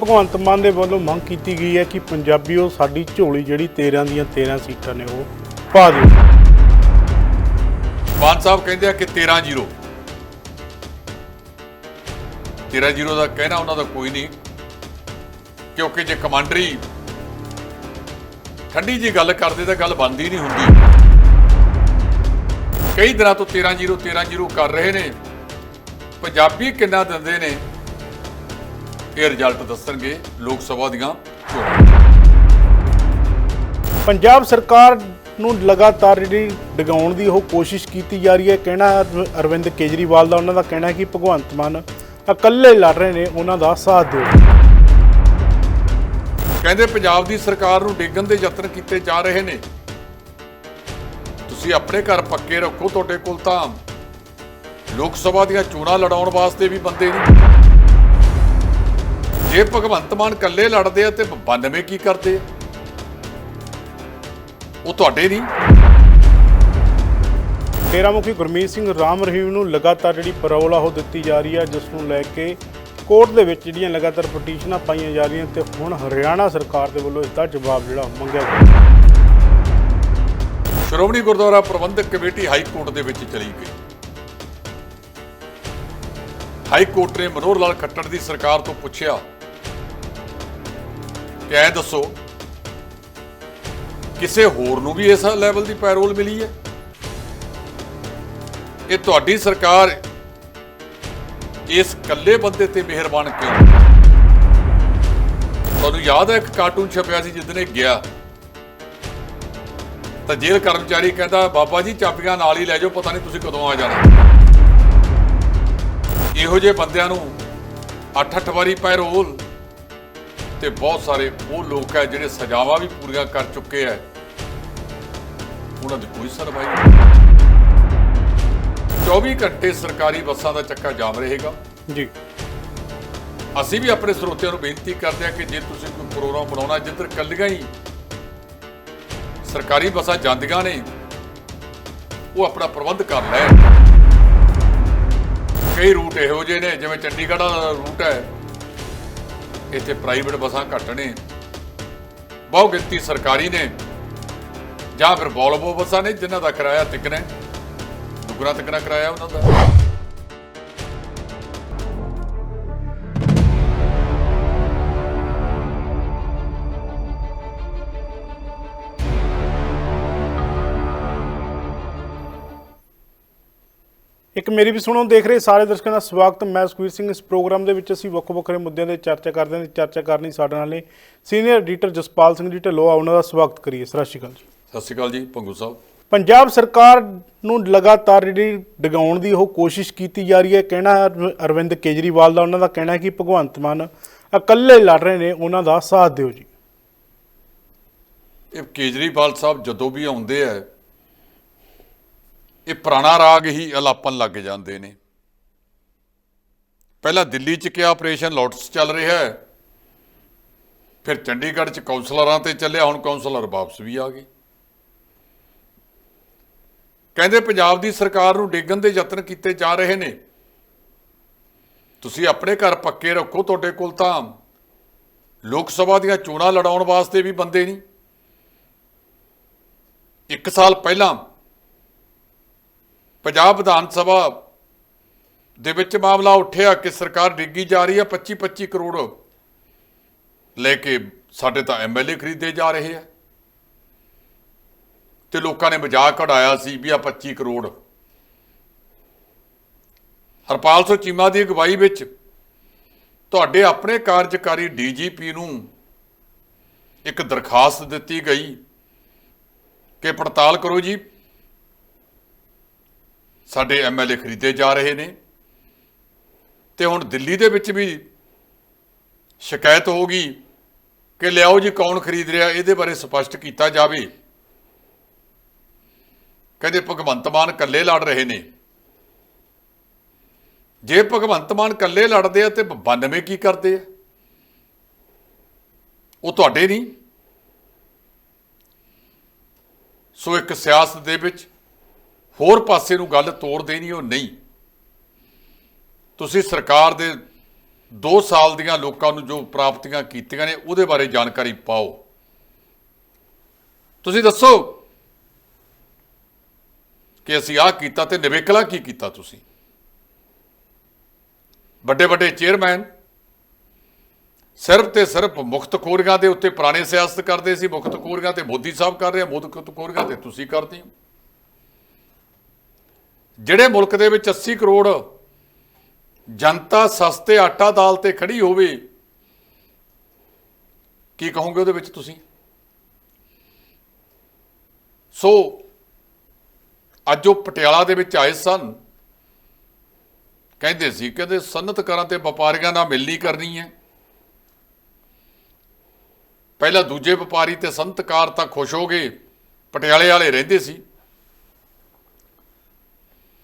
ਭਗਵੰਤ ਮਾਨ ਦੇ ਵੱਲੋਂ ਮੰਗ ਕੀਤੀ ਗਈ ਹੈ ਕਿ ਪੰਜਾਬੀਓ ਸਾਡੀ ਝੋਲੀ ਜਿਹੜੀ 13 ਦੀਆਂ 13 ਸੀਟਾਂ ਨੇ ਉਹ ਪਾ ਦਿਓ। ਮਾਨ ਸਾਹਿਬ ਕਹਿੰਦੇ ਆ ਕਿ 13-0 13-0 ਦਾ ਕਹਿਣਾ ਉਹਨਾਂ ਦਾ ਕੋਈ ਨਹੀਂ, ਕਿਉਂਕਿ ਜੇ ਕਮਾਂਡਰੀ ਠੰਡੀ ਜੀ ਗੱਲ ਕਰਦੇ ਤਾਂ ਗੱਲ ਬੰਦੀ ਨਹੀਂ ਹੁੰਦੀ। ਕਈ ਦਿਨਾਂ ਤੋਂ 13-0 13-0 ਕਰ ਰਹੇ ਨੇ। ਪੰਜਾਬੀ ਕਿੰਨਾ ਦਿੰਦੇ ਨੇ? ਇਹ ਰਿਜ਼ਲਟ ਦੱਸਣਗੇ ਲੋਕ ਸਭਾ ਦੀਆਂ ਚੋਣਾਂ। ਪੰਜਾਬ ਸਰਕਾਰ ਨੂੰ ਲਗਾਤਾਰ ਜਿਹੜੀ ਡਗਾਉਣ ਦੀ ਉਹ ਕੋਸ਼ਿਸ਼ ਕੀਤੀ ਜਾ ਰਹੀ ਹੈ। ਕਹਿਣਾ ਅਰ- ਅਰਵਿੰਦ ਕੇਜਰੀਵਾਲ ਦਾ ਉਹਨਾਂ ਦਾ ਕਹਿਣਾ ਹੈ ਕਿ ਭਗਵੰਤ ਮਾਨ ਇਕੱਲੇ ਲੜ ਰਹੇ ਨੇ ਉਹਨਾਂ ਦਾ ਸਾਥ ਦਿਓ। ਕਹਿੰਦੇ ਪੰਜਾਬ ਦੀ ਸਰਕਾਰ ਨੂੰ ਡੇਗਣ ਦੇ ਯਤਨ ਕੀਤੇ ਜਾ ਰਹੇ ਨੇ। ਤੁਸੀਂ ਆਪਣੇ ਘਰ ਪੱਕੇ ਰੱਖੋ ਤੁਹਾਡੇ ਕੋਲ ਤਾਂ ਲੋਕ ਸਭਾ ਦੀਆਂ ਚੋਣਾਂ ਲੜਾਉਣ ਵਾਸਤੇ ਵੀ ਬੰਦੇ ਨਹੀਂ। ਜੇ ਭਗਵੰਤ ਮਾਨ ਇਕੱਲੇ ਲੜਦੇ ਆ ਤੇ 92 ਕੀ ਕਰਦੇ ਆ? ਉਹ ਤੁਹਾਡੇ ਨਹੀਂ। ਡੇਰਾ ਮੁਖੀ ਗੁਰਮੀਤ ਸਿੰਘ ਰਾਮ ਰਹੀਮ ਨੂੰ ਲਗਾਤਾਰ ਜਿਹੜੀ ਪਰੋਲ ਆ ਉਹ ਦਿੱਤੀ ਜਾ ਰਹੀ ਹੈ ਜਿਸ ਨੂੰ ਲੈ ਕੇ ਕੋਰਟ ਦੇ ਵਿੱਚ ਜਿਹੜੀਆਂ ਲਗਾਤਾਰ ਪਟੀਸ਼ਨਾਂ ਪਾਈਆਂ ਜਾ ਰਹੀਆਂ ਤੇ ਹੁਣ ਹਰਿਆਣਾ ਸਰਕਾਰ ਦੇ ਵੱਲੋਂ ਇਸ ਦਾ ਜਵਾਬ ਜਿਹੜਾ ਮੰਗਿਆ ਗਿਆ Shiromani Gurdwara Parbandhak committee high court ਦੇ ਵਿੱਚ ਚਲੀ ਗਈ। ਹਾਈ ਕੋਰਟ ਨੇ ਮਨੋਹਰ ਲਾਲ ਖੱਟੜ ਦੀ ਸਰਕਾਰ ਤੋਂ ਪੁੱਛਿਆ ਕਿ ਐ ਦੱਸੋ, ਕਿਸੇ ਹੋਰ ਨੂੰ ਵੀ ਇਸ ਲੈਵਲ ਦੀ ਪੈਰੋਲ ਮਿਲੀ ਹੈ? ਇਹ ਤੁਹਾਡੀ ਸਰਕਾਰ ਇਸ ਇਕੱਲੇ ਬੰਦੇ ਤੇ ਮਿਹਰਬਾਨ ਕਿਉਂ? ਤੁਹਾਨੂੰ ਯਾਦ ਹੈ ਇੱਕ ਕਾਰਟੂਨ ਛਪਿਆ ਸੀ ਜਿੱਦਣ ਇਹ ਗਿਆ? ਤਾਂ ਜੇਲ੍ਹ ਕਰਮਚਾਰੀ ਕਹਿੰਦਾ, ਬਾਬਾ ਜੀ, ਚਾਬੀਆਂ ਨਾਲ ਹੀ ਲੈ ਜਾਓ, ਪਤਾ ਨਹੀਂ ਤੁਸੀਂ ਕਦੋਂ ਆ ਜਾਣਾ। ਇਹੋ ਜਿਹੇ ਬੰਦਿਆਂ ਨੂੰ ਅੱਠ ਅੱਠ ਵਾਰੀ ਪੈਰੋਲ ਤੇ ਬਹੁਤ ਸਾਰੇ ਉਹ ਲੋਕ ਹੈ ਜਿਹੜੇ ਸਜ਼ਾਵਾਂ ਵੀ ਪੂਰੀਆਂ ਕਰ ਚੁੱਕੇ ਐ ਉਹਨਾਂ ਦੀ ਕੋਈ ਸੁਣਵਾਈ ਨਹੀਂ। 24 ਘੰਟੇ ਸਰਕਾਰੀ ਬੱਸਾਂ ਦਾ ਚੱਕਾ ਜਾਮ ਰਹੇਗਾ। ਜੀ। ਅਸੀਂ ਵੀ ਆਪਣੇ ਸਰੋਤਿਆਂ ਨੂੰ ਬੇਨਤੀ ਕਰਦੇ ਹਾਂ ਕਿ ਜੇ ਤੁਸੀਂ ਕੋਈ ਪ੍ਰੋਗਰਾਮ ਬਣਾਉਣਾ ਜਿੱਧਰ ਕੱਲੀਆਂ ਹੀ ਸਰਕਾਰੀ ਬੱਸਾਂ ਜਾਂਦੀਆਂ ਨੇ ਉਹ ਆਪਣਾ ਪ੍ਰਬੰਧ ਕਰ ਲੈਣ। ਕਈ ਰੂਟ ਇਹੋ ਜਿਹੇ ਨੇ ਜਿਵੇਂ ਚੰਡੀਗੜ੍ਹ ਦਾ ਰੂਟ ਹੈ। ਇੱਥੇ ਪ੍ਰਾਈਵੇਟ ਬੱਸਾਂ ਘੱਟ ਨੇ। ਬਹੁ ਗਿਣਤੀ ਸਰਕਾਰੀ ਨੇ। ਜਾਂ ਫਿਰ ਬੋਲਬੋ ਬੱਸਾਂ ਨੇ ਜਿਨ੍ਹਾਂ ਦਾ ਕਿਰਾਇਆ ਤਿੱਕਣਾ ਹੈ ਦੁੱਗਣਾ ਤਿੱਕਣਾ ਕਿਰਾਇਆ ਉਹਨਾਂ ਦਾ। ਇੱਕ ਮੇਰੀ ਵੀ ਸੁਣੋ ਦੇਖ ਰਹੇ ਸਾਰੇ ਦਰਸ਼ਕਾਂ ਦਾ ਸਵਾਗਤ। ਮੈਂ ਸੁਖਵੀਰ ਸਿੰਘ। ਇਸ ਪ੍ਰੋਗਰਾਮ ਦੇ ਵਿੱਚ ਅਸੀਂ ਵੱਖ ਵੱਖਰੇ ਮੁੱਦਿਆਂ ਤੇ ਚਰਚਾ ਕਰਦੇ ਹਾਂ ਤੇ ਚਰਚਾ ਕਰਨੀ ਸਾਡੇ ਨਾਲ ਨੇ ਸੀਨੀਅਰ ਐਡੀਟਰ ਜਸਪਾਲ ਸਿੰਘ ਜੀ ਢਿੱਲੋਂ ਆ। ਉਹਨਾਂ ਦਾ ਸਵਾਗਤ ਕਰੀਏ। ਸਤਿ ਸ਼੍ਰੀ ਅਕਾਲ ਜੀ। ਸਤਿ ਸ਼੍ਰੀ ਅਕਾਲ ਜੀ ਭੰਗੂ ਸਾਹਿਬ। ਪੰਜਾਬ ਸਰਕਾਰ ਨੂੰ ਲਗਾਤਾਰ ਜਿਹੜੀ ਡਗਾਉਣ ਦੀ ਉਹ ਕੋਸ਼ਿਸ਼ ਕੀਤੀ ਜਾ ਰਹੀ ਹੈ। ਕਹਿਣਾ ਅਰ- ਅਰਵਿੰਦ ਕੇਜਰੀਵਾਲ ਦਾ। ਉਹਨਾਂ ਦਾ ਕਹਿਣਾ ਹੈ ਕਿ ਭਗਵੰਤ ਮਾਨ ਇਕੱਲੇ ਲੜ ਰਹੇ ਨੇ। ਉਹਨਾਂ ਦਾ ਸਾਥ ਦਿਓ ਜੀ। ਇਹ ਕੇਜਰੀਵਾਲ ਸਾਹਿਬ ਜਦੋਂ ਵੀ ਆਉਂਦੇ ਆ ਇਹ ਪੁਰਾਣਾ ਰਾਗ ਹੀ ਅਲਾਪਨ ਲੱਗ ਜਾਂਦੇ ਨੇ। ਪਹਿਲਾਂ ਦਿੱਲੀ 'ਚ ਕਿਹਾ ਆਪਰੇਸ਼ਨ ਲੋਟਸ ਚੱਲ ਰਿਹਾ ਹੈ? ਫਿਰ ਚੰਡੀਗੜ੍ਹ 'ਚ ਕਾਉਂਸਲਰਾਂ ਤੇ ਚੱਲਿਆ, ਹੁਣ ਕਾਉਂਸਲਰ ਵਾਪਸ ਵੀ ਆ ਗਏ। ਕਹਿੰਦੇ ਪੰਜਾਬ ਦੀ ਸਰਕਾਰ ਨੂੰ ਡੇਗਣ ਦੇ ਯਤਨ ਕੀਤੇ ਜਾ ਰਹੇ ਨੇ। ਤੁਸੀਂ ਆਪਣੇ ਘਰ ਪੱਕੇ ਰੱਖੋ ਤੁਹਾਡੇ ਕੋਲ ਤਾਂ। ਲੋਕ ਸਭਾ ਦੀਆਂ ਚੋਣਾਂ ਲੜਾਉਣ ਵਾਸਤੇ ਵੀ ਬੰਦੇ ਨਹੀਂ। ਇੱਕ ਸਾਲ ਪਹਿਲਾਂ ਪੰਜਾਬ ਵਿਧਾਨ ਸਭਾ ਦੇ ਵਿੱਚ ਮਾਮਲਾ ਉੱਠਿਆ ਕਿ ਸਰਕਾਰ ਡਿੱਗੀ ਜਾ ਰਹੀ ਹੈ 25 25 ਕਰੋੜ ਲੈ ਕੇ ਸਾਡੇ ਤਾਂ ਐਮਐਲਏ ਖਰੀਦੇ ਜਾ ਰਹੇ ਆ। ਤੇ ਲੋਕਾਂ ਨੇ ਮਜ਼ਾਕ ਉਡਾਇਆ ਸੀ ਵੀ ਆ 25 ਕਰੋੜ। ਹਰਪਾਲ ਸਿੰਘ ਚੀਮਾ ਦੀ ਅਗਵਾਈ ਵਿੱਚ ਤੁਹਾਡੇ ਆਪਣੇ ਕਾਰਜਕਾਰੀ ਡੀਜੀਪੀ ਨੂੰ ਇੱਕ ਦਰਖਾਸਤ ਦਿੱਤੀ ਗਈ ਕਿ ਪੜਤਾਲ ਕਰੋ ਜੀ। ਸਾਡੇ ਐਮਐਲਏ ਖਰੀਦੇ ਜਾ ਰਹੇ ਨੇ। ਤੇ ਹੁਣ ਦਿੱਲੀ ਦੇ ਵਿੱਚ ਵੀ ਸ਼ਿਕਾਇਤ ਹੋ ਗਈ ਕਿ ਲਿਆਓ ਜੀ ਕੌਣ ਖਰੀਦ ਰਿਹਾ, ਇਹਦੇ ਬਾਰੇ ਸਪਸ਼ਟ ਕੀਤਾ ਜਾਵੇ। ਕਹਿੰਦੇ ਭਗਵੰਤ ਮਾਨ ਇਕੱਲੇ ਲੜ ਰਹੇ ਨੇ। ਜੇ ਭਗਵੰਤ ਮਾਨ ਇਕੱਲੇ ਲੜਦੇ ਆ ਤੇ 92 ਕੀ ਕਰਦੇ ਆ? ਉਹ ਤੁਹਾਡੇ ਨਹੀਂ। ਸੋ ਇੱਕ ਸਿਆਸਤ ਦੇ ਵਿੱਚ ਹੋਰ ਪਾਸੇ ਨੂੰ ਗੱਲ ਤੋੜ ਦੇਣੀ ਉਹ ਨਹੀਂ। ਤੁਸੀਂ ਸਰਕਾਰ ਦੇ 2 ਸਾਲ ਦੀਆਂ ਲੋਕਾਂ ਨੂੰ ਜੋ ਪ੍ਰਾਪਤੀਆਂ ਕੀਤੀਆਂ ਨੇ, ਉਹਦੇ ਬਾਰੇ ਜਾਣਕਾਰੀ ਪਾਓ। ਤੁਸੀਂ ਦੱਸੋ ਕਿ ਅਸੀਂ ਆਹ ਕੀਤਾ ਤੇ ਨਿਵੇਕਲਾ ਕੀ ਕੀਤਾ ਤੁਸੀਂ? ਵੱਡੇ ਵੱਡੇ ਚੇਅਰਮੈਨ ਸਿਰਫ ਤੇ ਸਿਰਫ ਮੁਖਤ ਖੋਰੀਆਂ ਦੇ ਉੱਤੇ ਪੁਰਾਣੇ ਸਿਆਸਤ ਕਰਦੇ ਸੀ ਮੁਖਤ ਖੋਰੀਆਂ ਤੇ ਮੋਦੀ ਸਾਹਿਬ ਕਰ ਰਿਹਾ ਆ ਮੁਖਤ ਖੋਰੀਆਂ ਤੇ ਤੁਸੀਂ ਕਰਦੇ ਹੋ। ਜਿਹੜੇ ਮੁਲਕ ਦੇ ਵਿੱਚ 80 ਕਰੋੜ ਜਨਤਾ ਸਸਤੇ ਆਟਾ ਦਾਲ ਤੇ ਖੜੀ ਹੋਵੇ, ਕੀ ਕਹੋਗੇ ਉਹਦੇ ਵਿੱਚ ਤੁਸੀਂ? ਸੋ, ਅੱਜ ਉਹ ਪਟਿਆਲਾ ਦੇ ਵਿੱਚ ਆਏ ਸਨ। ਕਹਿੰਦੇ ਸੀ, ਕਹਿੰਦੇ ਸਨਅਤਕਾਰਾਂ ਤੇ ਵਪਾਰੀਆਂ ਨਾਲ ਮਿਲਣੀ ਕਰਨੀ ਹੈ। ਪਹਿਲਾਂ ਦੂਜੇ ਵਪਾਰੀ ਤੇ ਸਨਅਤਕਾਰ ਤਾਂ ਖੁਸ਼ ਹੋ ਗਏ, ਪਟਿਆਲੇ ਵਾਲੇ ਰਹਿੰਦੇ ਸੀ।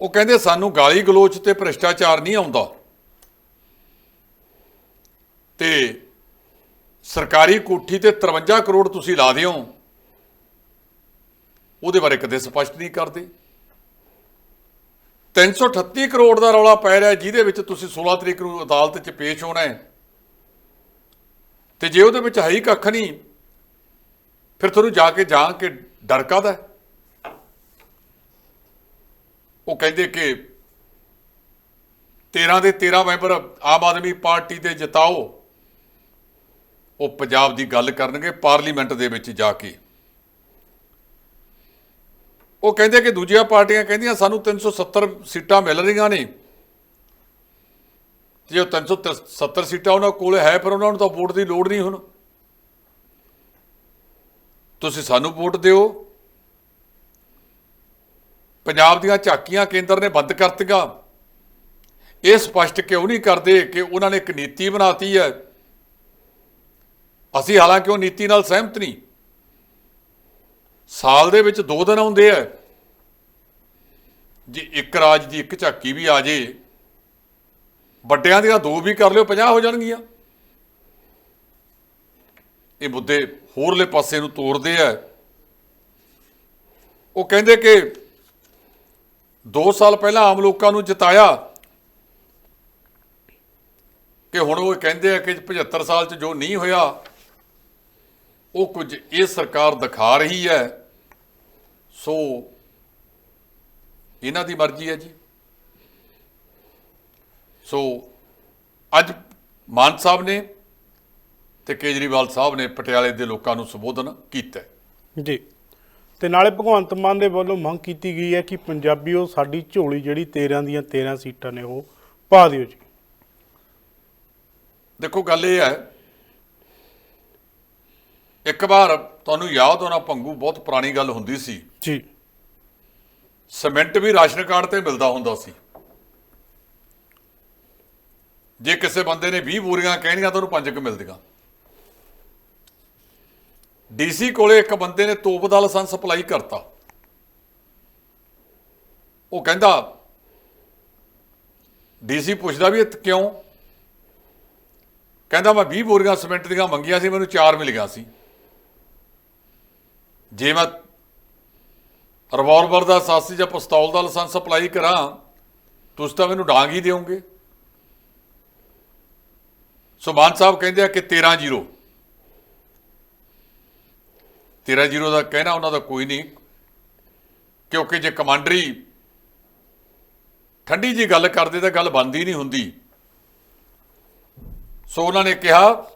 ਉਹ ਕਹਿੰਦੇ ਸਾਨੂੰ ਗਾਲੀ ਗਲੋਚ ਤੇ ਭ੍ਰਿਸ਼ਟਾਚਾਰ ਨਹੀਂ ਆਉਂਦਾ। ਤੇ ਸਰਕਾਰੀ ਕੋਠੀ ਤੇ 53 ਕਰੋੜ ਤੁਸੀਂ ਲਾ ਦਿਓ। ਉਹਦੇ ਬਾਰੇ ਕਦੇ ਸਪਸ਼ਟ ਨਹੀਂ ਕਰਦੇ। 338 ਕਰੋੜ ਦਾ ਰੌਲਾ ਪੈ ਰਿਹਾ, ਜਿਹਦੇ ਵਿੱਚ ਤੁਸੀਂ 16 ਤਰੀਕ ਨੂੰ ਅਦਾਲਤ 'ਚ ਪੇਸ਼ ਹੋਣਾ ਹੈ। ਤੇ ਜੇ ਉਹਦੇ ਵਿੱਚ ਹੈ ਹੀ ਕੱਖ ਨਹੀਂ, ਫਿਰ ਤੁਹਾਨੂੰ ਜਾ ਕੇ ਜਾਂ ਕੇ ਡਰ ਕਾਹਦਾ ਹੈ? ਉਹ ਕਹਿੰਦੇ ਕਿ 13 ਦੇ 13 ਮੈਂਬਰ ਆਮ ਆਦਮੀ ਪਾਰਟੀ ਦੇ ਜਿਤਾਓ। ਉਹ ਪੰਜਾਬ ਦੀ ਗੱਲ ਕਰਨਗੇ ਪਾਰਲੀਮੈਂਟ ਦੇ ਵਿੱਚ ਜਾ ਕੇ। ਉਹ ਕਹਿੰਦੇ ਕਿ ਦੂਜੀਆਂ ਪਾਰਟੀਆਂ ਕਹਿੰਦੀਆਂ, ਸਾਨੂੰ 370 ਸੀਟਾਂ ਮਿਲ ਰਹੀਆਂ ਨੇ। ਜੇ ਉਹ 370 ਸੀਟਾਂ ਉਹਨਾਂ ਕੋਲ ਹੈ ਪਰ ਉਹਨਾਂ ਨੂੰ ਤਾਂ ਵੋਟ ਦੀ ਲੋੜ ਨਹੀਂ ਹੁਣ। ਤੁਸੀਂ ਸਾਨੂੰ ਵੋਟ ਦਿਓ। ਪੰਜਾਬ ਦੀਆਂ ਝਾਕੀਆਂ ਕੇਂਦਰ ਨੇ ਬੰਦ ਕਰਤੀਆਂ। ਇਹ ਸਪਸ਼ਟ ਕਿਉਂ ਨਹੀਂ ਕਰਦੇ ਕਿ ਉਹਨਾਂ ਨੇ ਇੱਕ ਨੀਤੀ ਬਣਾਤੀ ਹੈ? ਅਸੀਂ ਹਾਲਾਂਕਿ ਉਹ ਨੀਤੀ ਨਾਲ ਸਹਿਮਤ ਨਹੀਂ। ਸਾਲ ਦੇ ਵਿੱਚ ਦੋ ਦਿਨ ਆਉਂਦੇ ਆ। ਜੇ ਇੱਕ ਰਾਜ ਦੀ ਇੱਕ ਝਾਕੀ ਵੀ ਆ ਜੇ, ਵੱਡਿਆਂ ਦੀਆਂ ਦੋ ਵੀ ਕਰ ਲਿਓ 50 ਹੋ ਜਾਣਗੀਆਂ। ਇਹ ਮੁੱਦੇ ਹੋਰਲੇ ਪਾਸੇ ਨੂੰ ਤੋਰਦੇ ਆ। ਉਹ ਕਹਿੰਦੇ ਕਿ 2 ਸਾਲ ਪਹਿਲਾਂ ਆਮ ਲੋਕਾਂ ਨੂੰ ਜਿਤਾਇਆ ਕਿ ਹੁਣ ਉਹ ਕਹਿੰਦੇ ਆ ਕਿ 75 ਸਾਲ 'ਚ ਜੋ ਨਹੀਂ ਹੋਇਆ, ਉਹ ਕੁਝ ਇਹ ਸਰਕਾਰ ਦਿਖਾ ਰਹੀ ਹੈ। ਸੋ ਇਹਨਾਂ ਦੀ ਮਰਜ਼ੀ ਹੈ ਜੀ। ਸੋ ਅੱਜ ਮਾਨ ਸਾਹਿਬ ਨੇ ਤੇ ਕੇਜਰੀਵਾਲ ਸਾਹਿਬ ਨੇ ਪਟਿਆਲੇ ਦੇ ਲੋਕਾਂ ਨੂੰ ਸੰਬੋਧਨ ਕੀਤਾ ਜੀ। ਤੇ ਨਾਲੇ ਭਗਵੰਤ ਮਾਨ ਦੇ ਵੱਲੋਂ ਮੰਗ ਕੀਤੀ ਗਈ ਹੈ ਕਿ ਪੰਜਾਬੀਓ ਸਾਡੀ ਝੋਲੀ ਜਿਹੜੀ 13 ਦੀਆਂ 13 ਸੀਟਾਂ ਨੇ ਉਹ ਪਾ ਦਿਓ ਜੀ। ਦੇਖੋ ਗੱਲ ਇਹ ਹੈ ਇੱਕ ਵਾਰ ਤੁਹਾਨੂੰ ਯਾਦ ਹੋਣਾ ਭੰਗੂ ਬਹੁਤ ਪੁਰਾਣੀ ਗੱਲ ਹੁੰਦੀ ਸੀ। ਜੀ। ਸੀਮੈਂਟ ਵੀ ਰਾਸ਼ਨ ਕਾਰਡ ਤੇ ਮਿਲਦਾ ਹੁੰਦਾ ਸੀ। ਜੇ ਕਿਸੇ ਬੰਦੇ ਨੇ 20 ਬੋਰੀਆਂ ਕਹਿਣੀਆਂ ਤਾਂ ਉਹਨੂੰ ਪੰਜ ਕੁ ਮਿਲਦੀਆਂ। ਡੀਸੀ ਕੋਲੇ ਇੱਕ ਬੰਦੇ ਨੇ ਤੋਪ ਦਾ ਲਾਇਸੈਂਸ ਅਪਲਾਈ ਕਰਤਾ। ਉਹ ਕਹਿੰਦਾ, ਡੀਸੀ ਪੁੱਛਦਾ ਵੀ ਇਹ ਕਿਉਂ? ਕਹਿੰਦਾ, ਮੈਂ 20 ਬੋਰੀਆਂ ਸੀਮੈਂਟ ਦੀਆਂ ਮੰਗੀਆਂ ਸੀ, ਮੈਨੂੰ 4 ਮਿਲ ਗਿਆ ਸੀ। ਜੇ ਮੈਂ ਰਿਵਾਲਵਰ ਦਾ ਸਾਸੀ ਜਾਂ ਪਿਸਤੌਲ ਦਾ ਲਾਇਸੈਂਸ ਅਪਲਾਈ ਕਰਾਂ, ਤੁਸੀਂ ਤਾਂ ਮੈਨੂੰ ਡਾਂਗ ਹੀ ਦਿਓਗੇ। ਸੋ ਮਾਨ ਸਾਹਿਬ ਕਹਿੰਦੇ ਆ ਕਿ 13 ਜ਼ੀਰੋ। 13 ਜ਼ੀਰੋ ਦਾ ਕਹਿਣਾ ਉਹਨਾਂ ਦਾ ਕੋਈ ਨਹੀਂ। ਕਿਉਂਕਿ ਜੇ ਕਮਾਂਡਰੀ ਠੰਡੀ ਜੀ ਗੱਲ ਕਰਦੇ ਤਾਂ ਗੱਲ ਬੰਦੀ ਨਹੀਂ ਹੁੰਦੀ। ਸੋ ਉਹਨਾਂ ਨੇ ਕਿਹਾ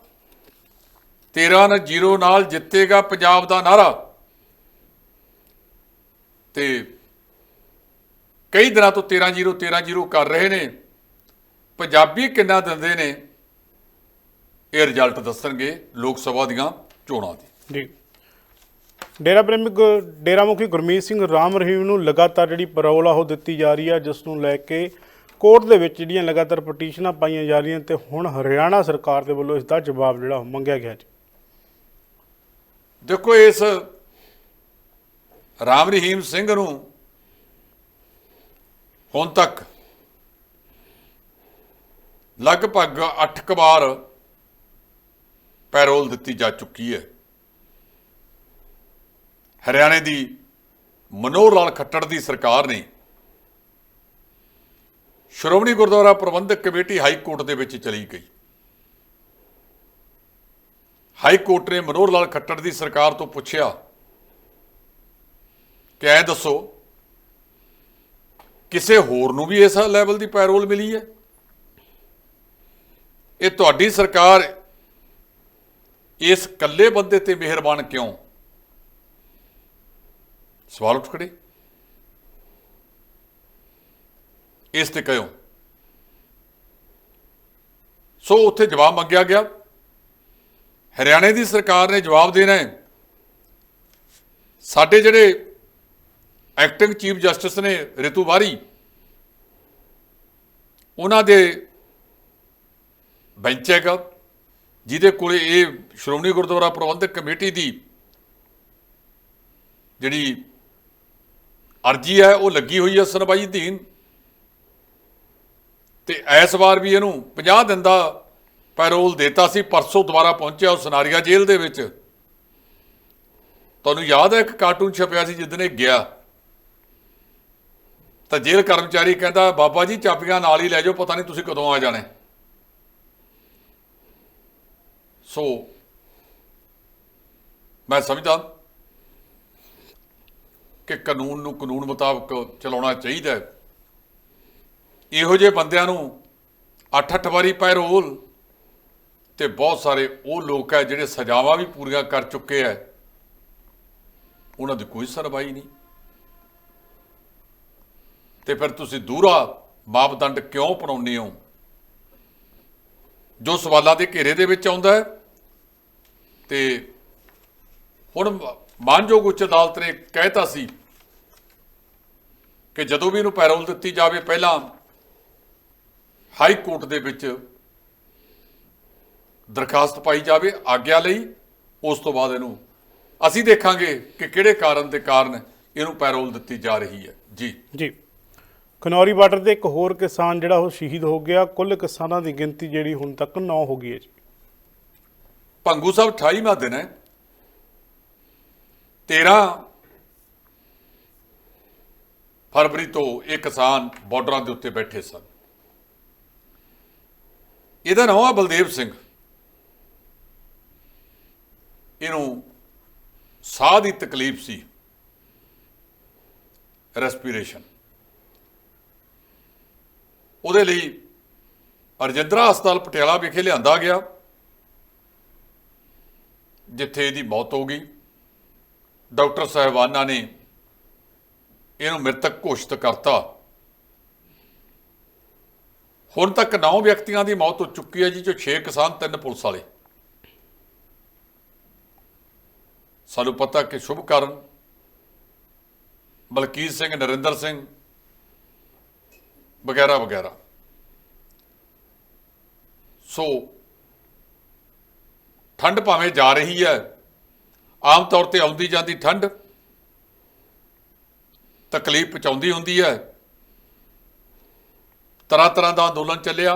13 ਨਾਲ ਜ਼ੀਰੋ ਨਾਲ ਜਿੱਤੇਗਾ ਪੰਜਾਬ ਦਾ ਨਾਰਾ ਤੇ ਕਈ ਦਿਨਾਂ ਤੋਂ 13 ਜ਼ੀਰੋ 13 ਜ਼ੀਰੋ ਕਰ ਰਹੇ ਨੇ। ਪੰਜਾਬੀ ਕਿੰਨਾ ਦਿੰਦੇ ਨੇ, ਇਹ ਰਿਜ਼ਲਟ ਦੱਸਣਗੇ ਲੋਕ ਸਭਾ ਦੀਆਂ ਚੋਣਾਂ ਦੀ। ਜੀ। ਡੇਰਾ ਪ੍ਰੇਮੀ ਗੁ- ਡੇਰਾ ਮੁਖੀ ਗੁਰਮੀਤ ਸਿੰਘ ਰਾਮ ਰਹੀਮ ਨੂੰ ਲਗਾਤਾਰ ਜਿਹੜੀ ਪਰੋਲ ਆ ਉਹ ਦਿੱਤੀ ਜਾ ਰਹੀ ਹੈ ਜਿਸ ਨੂੰ ਲੈ ਕੇ ਕੋਰਟ ਦੇ ਵਿੱਚ ਜਿਹੜੀਆਂ ਲਗਾਤਾਰ ਪਟੀਸ਼ਨਾਂ ਪਾਈਆਂ ਜਾ ਰਹੀਆਂ ਤੇ ਹੁਣ ਹਰਿਆਣਾ ਸਰਕਾਰ ਦੇ ਵੱਲੋਂ ਇਸ ਦਾ ਜਵਾਬ ਜਿਹੜਾ ਉਹ ਮੰਗਿਆ ਗਿਆ ਜੀ। ਦੇਖੋ ਇਸ ਰਾਮ ਰਹੀਮ ਸਿੰਘ ਨੂੰ ਹੁਣ ਤੱਕ ਲਗਭਗ 8 ਵਾਰ ਪੈਰੋਲ ਦਿੱਤੀ ਜਾ ਚੁੱਕੀ ਹੈ। ਹਰਿਆਣੇ ਦੀ ਮਨੋਹਰ ਲਾਲ ਖੱਟੜ ਦੀ ਸਰਕਾਰ ਨੇ Shiromani Gurdwara Parbandhak committee high court ਦੇ ਵਿੱਚ ਚਲੀ ਗਈ। ਹਾਈ ਕੋਰਟ ਨੇ ਮਨੋਹਰ ਲਾਲ ਖੱਟੜ ਦੀ ਸਰਕਾਰ ਤੋਂ ਪੁੱਛਿਆ ਕਿ ਐ ਦੱਸੋ, ਕਿਸੇ ਹੋਰ ਨੂੰ ਵੀ ਇਸ ਲੈਵਲ ਦੀ ਪੈਰੋਲ ਮਿਲੀ ਹੈ? ਇਹ ਤੁਹਾਡੀ ਸਰਕਾਰ ਇਸ ਇਕੱਲੇ ਬੰਦੇ ਤੇ ਮਿਹਰਬਾਨ ਕਿਉਂ? ਸਵਾਲ ਉੱਠ ਖੜੇ। ਇਸ ਤੇ ਕਿਉਂ ਸੋ ਉੱਥੇ ਜਵਾਬ ਮੰਗਿਆ ਗਿਆ। ਹਰਿਆਣੇ ਦੀ ਸਰਕਾਰ ਨੇ ਜਵਾਬ ਦੇਣਾ ਹੈ। ਸਾਡੇ ਜਿਹੜੇ ਐਕਟਿੰਗ ਚੀਫ ਜਸਟਿਸ ਨੇ ਰਿਤੂ ਬਾਰੀ ਉਹਨਾਂ ਦੇ ਬੈਂਚ ਹੈਗਾ, ਜਿਹਦੇ ਕੋਲੇ ਇਹ ਸ਼੍ਰੋਮਣੀ ਗੁਰਦੁਆਰਾ ਪ੍ਰਬੰਧਕ ਕਮੇਟੀ ਦੀ ਜਿਹੜੀ ਅਰਜੀ ਹੈ, ਉਹ ਲੱਗੀ ਹੋਈ ਹੈ ਸੁਣਵਾਈ ਅਧੀਨ। ਤੇ ਇਸ ਵਾਰ ਵੀ ਇਹਨੂੰ 50 ਦਿਨ ਦਾ ਪੈਰੋਲ ਦਿੱਤਾ ਸੀ, ਪਰਸੋਂ ਦੁਬਾਰਾ ਪਹੁੰਚਿਆ ਉਹ ਸਨਾਰੀਆ ਜੇਲ੍ਹ ਦੇ ਵਿੱਚ। ਤੁਹਾਨੂੰ ਯਾਦ ਹੈ ਇੱਕ ਕਾਰਟੂਨ ਛਪਿਆ ਸੀ ਜਿੱਦਣ ਇਹ ਗਿਆ। ਤਾਂ ਜੇਲ੍ਹ ਕਰਮਚਾਰੀ ਕਹਿੰਦਾ, ਬਾਬਾ ਜੀ, ਚਾਬੀਆਂ ਨਾਲ ਹੀ ਲੈ ਜਾਓ, ਪਤਾ ਨਹੀਂ ਤੁਸੀਂ ਕਦੋਂ ਆ ਜਾਣੇ ਸੋ ਮੈਂ ਸਮਝਦਾ ਕਿ ਕਾਨੂੰਨ ਨੂੰ ਕਾਨੂੰਨ ਮੁਤਾਬਕ ਚਲਾਉਣਾ ਚਾਹੀਦਾ ਹੈ। ਇਹੋ ਜਿਹੇ ਬੰਦਿਆਂ ਨੂੰ ਅੱਠ ਅੱਠ ਵਾਰੀ ਪੈਰੋਲ ਤੇ ਬਹੁਤ ਸਾਰੇ ਉਹ ਲੋਕ ਹੈ ਜਿਹੜੇ ਸਜ਼ਾਵਾਂ ਵੀ ਪੂਰੀਆਂ ਕਰ ਚੁੱਕੇ ਹੈ। ਉਹਨਾਂ ਦੀ ਕੋਈ ਸੁਣਵਾਈ ਨਹੀਂ। ਤੇ ਫਿਰ ਤੁਸੀਂ ਦੂਰਾ ਮਾਪਦੰਡ ਕਿਉਂ ਅਪਣਾਉਂਦੇ ਹੋ? ਜੋ ਸਵਾਲਾਂ ਦੇ ਘੇਰੇ ਦੇ ਵਿੱਚ ਆਉਂਦਾ ਹੈ ਤੇ ਹੁਣ ਮਾਨਯੋਗ ਉੱਚ ਅਦਾਲਤ ਨੇ ਕਹਿਤਾ ਸੀ ਕਿ ਜਦੋਂ ਵੀ ਇਹਨੂੰ ਪੈਰੋਲ ਦਿੱਤੀ ਜਾਵੇ ਪਹਿਲਾਂ ਹਾਈ ਕੋਰਟ ਦੇ ਵਿੱਚ ਦਰਖਾਸਤ ਪਾਈ ਜਾਵੇ ਆਗਿਆ ਲਈ ਉਸ ਤੋਂ ਬਾਅਦ ਇਹਨੂੰ ਅਸੀਂ ਦੇਖਾਂਗੇ ਕਿ ਕਿਹੜੇ ਕਾਰਨ ਦੇ ਕਾਰਨ ਇਹਨੂੰ ਪੈਰੋਲ ਦਿੱਤੀ ਜਾ ਰਹੀ ਹੈ। ਜੀ। ਜੀ। ਖਨੌਰੀ ਬਾਰਡਰ ਦੇ ਇੱਕ ਹੋਰ ਕਿਸਾਨ ਜਿਹੜਾ ਉਹ ਸ਼ਹੀਦ ਹੋ ਗਿਆ ਕੁੱਲ ਕਿਸਾਨਾਂ ਦੀ ਗਿਣਤੀ ਜਿਹੜੀ ਹੁਣ ਤੱਕ 9 ਹੋ ਗਈ ਹੈ ਜੀ। ਭੰਗੂ ਸਾਹਿਬ 28ਵਾਂ ਦਿਨ ਹੈ। 13 ਫਰਵਰੀ ਤੋਂ ਇਹ ਕਿਸਾਨ ਬਾਰਡਰਾਂ ਦੇ ਉੱਤੇ ਬੈਠੇ ਸਨ। ਇਹਦਾ ਨਾਮ ਹੈ ਬਲਦੇਵ ਸਿੰਘ। ਇਹਨੂੰ ਸਾਹ ਦੀ ਤਕਲੀਫ ਸੀ। ਰੈਸਪੀਰੇਸ਼ਨ। ਉਹਦੇ ਲਈ ਅਰਜਿੰਦਰਾ ਹਸਪਤਾਲ ਪਟਿਆਲਾ ਵਿਖੇ ਲਿਆਂਦਾ ਗਿਆ, ਜਿੱਥੇ ਇਹਦੀ ਮੌਤ ਹੋ ਗਈ। ਡਾਕਟਰ ਸਾਹਿਬਾਨਾਂ ਨੇ ਇਹਨੂੰ ਮ੍ਰਿਤਕ ਘੋਸ਼ਿਤ ਕਰਤਾ। ਹੁਣ ਤੱਕ 9 ਵਿਅਕਤੀਆਂ ਦੀ ਮੌਤ ਹੋ ਚੁੱਕੀ ਹੈ ਜੀ, ਜੋ 6 ਕਿਸਾਨ, ਤਿੰਨ ਪੁਲਿਸ ਵਾਲੇ। ਸਾਨੂੰ ਪਤਾ ਕਿ ਸ਼ੁਭ ਕਾਰਨ ਬਲਕੀਤ ਸਿੰਘ, ਨਰਿੰਦਰ ਸਿੰਘ ਵਗੈਰਾ ਵਗੈਰਾ। ਸੋ, ਠੰਡ ਭਾਵੇਂ ਜਾ ਰਹੀ ਹੈ ਆਮ ਤੌਰ ਤੇ ਆਉਂਦੀ ਜਾਂਦੀ ਠੰਡ ਤਕਲੀਫ ਪਹੁੰਚਾਉਂਦੀ ਹੁੰਦੀ ਹੈ। ਤਰ੍ਹਾਂ ਤਰ੍ਹਾਂ ਦਾ ਅੰਦੋਲਨ ਚੱਲਿਆ।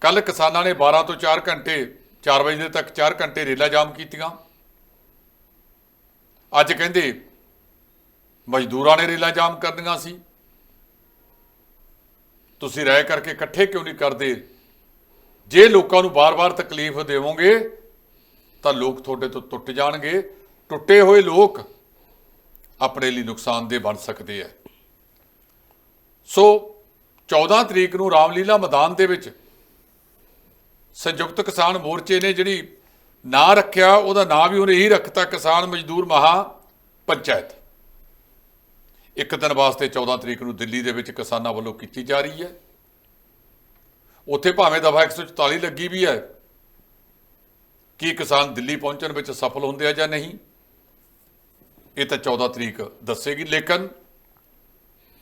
ਕੱਲ ਕਿਸਾਨਾਂ ਨੇ 12 ਤੋਂ 4 ਘੰਟੇ 4 ਵਜੇ ਤੱਕ 4 ਘੰਟੇ ਰੇਲਾ ਜਾਮ ਕੀਤੀਆਂ। ਅੱਜ ਕਹਿੰਦੇ ਮਜ਼ਦੂਰਾਂ ਨੇ ਰੇਲਾ ਜਾਮ ਕਰਨੀਆਂ ਸੀ। ਤੁਸੀਂ ਰਾਏ ਕਰਕੇ ਇਕੱਠੇ ਕਿਉਂ ਨਹੀਂ ਕਰਦੇ? ਜੇ ਲੋਕਾਂ ਨੂੰ ਬਾਰ-ਬਾਰ ਤਕਲੀਫ ਦੇਵੋਗੇ ਤਾਂ ਲੋਕ ਤੁਹਾਡੇ ਤੋਂ ਟੁੱਟ ਜਾਣਗੇ। ਟੁੱਟੇ ਹੋਏ ਲੋਕ ਆਪਣੇ ਲਈ ਨੁਕਸਾਨਦੇਹ ਬਣ ਸਕਦੇ ਆ ਸੋ 14 ਤਰੀਕ ਨੂੰ ਰਾਮਲੀਲਾ ਮੈਦਾਨ ਦੇ ਵਿੱਚ ਸੰਯੁਕਤ ਕਿਸਾਨ ਮੋਰਚੇ ਨੇ ਜਿਹੜੀ ਨਾਂ ਰੱਖਿਆ, ਉਹਦਾ ਨਾਂ ਵੀ ਉਹਨੇ ਇਹੀ ਰੱਖਤਾ, ਕਿਸਾਨ ਮਜ਼ਦੂਰ ਮਹਾ ਪੰਚਾਇਤ। ਇੱਕ ਦਿਨ ਵਾਸਤੇ 14 ਤਰੀਕ ਨੂੰ ਦਿੱਲੀ ਦੇ ਵਿੱਚ ਕਿਸਾਨਾਂ ਵੱਲੋਂ ਕੀਤੀ ਜਾ ਰਹੀ ਹੈ ਉੱਥੇ ਭਾਵੇਂ ਦਫਾ 144 ਲੱਗੀ ਵੀ ਹੈ ਕੀ ਕਿਸਾਨ ਦਿੱਲੀ ਪਹੁੰਚਣ ਵਿੱਚ ਸਫਲ ਹੁੰਦੇ ਆ ਜਾਂ ਨਹੀਂ? ਇਹ ਤਾਂ 14 ਤਰੀਕ ਦੱਸੇਗੀ ਲੇਕਿਨ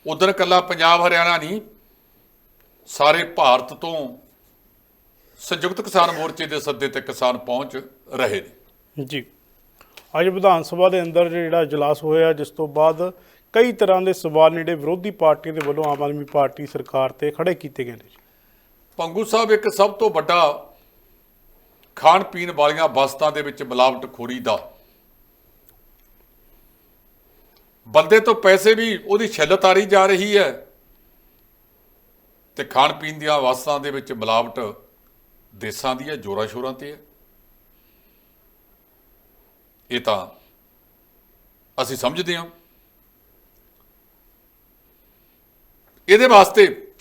ਉਧਰ ਕੱਲਾ ਪੰਜਾਬ ਹਰਿਆਣਾ ਨਹੀਂ ਸਾਰੇ ਭਾਰਤ ਤੋਂ ਸੰਯੁਕਤ ਕਿਸਾਨ ਮੋਰਚੇ ਦੇ ਸੱਦੇ ਤੇ ਕਿਸਾਨ ਪਹੁੰਚ ਰਹੇ ਨੇ। ਜੀ। ਅੱਜ ਵਿਧਾਨ ਸਭਾ ਦੇ ਅੰਦਰ ਜਿਹੜਾ ਇਜਲਾਸ ਹੋਇਆ ਜਿਸ ਤੋਂ ਬਾਅਦ ਕਈ ਤਰ੍ਹਾਂ ਦੇ ਸਵਾਲ ਜਿਹੜੇ ਵਿਰੋਧੀ ਪਾਰਟੀ ਦੇ ਵੱਲੋਂ ਆਮ ਆਦਮੀ ਪਾਰਟੀ ਸਰਕਾਰ ਤੇ ਖੜੇ ਕੀਤੇ ਗਏ ਨੇ ਪੰਗੂ ਸਾਹਿਬ ਇੱਕ ਸਭ ਤੋਂ ਵੱਡਾ ਖਾਣ ਪੀਣ ਵਾਲੀਆਂ ਵਸਤਾਂ ਦੇ ਵਿੱਚ ਮਿਲਾਵਟ ਖੋਰੀ ਦਾ। ਬੰਦੇ ਤੋਂ ਪੈਸੇ ਵੀ ਉਹਦੀ ਛਿੱਲਤ ਆ ਰਹੀ ਜਾ ਰਹੀ ਹੈ ਤੇ ਖਾਣ ਪੀਣ ਦੀਆਂ ਵਸਤਾਂ ਦੇ ਵਿੱਚ ਮਿਲਾਵਟ ਦੇਸਾਂ ਦੀ ਹੈ ਜੋਰਾਂ ਸ਼ੋਰਾਂ ਤੇ ਹੈ। ਇਹ ਤਾਂ ਅਸੀਂ ਸਮਝਦੇ ਹਾਂ। ਇਹਦੇ ਵਾਸਤੇ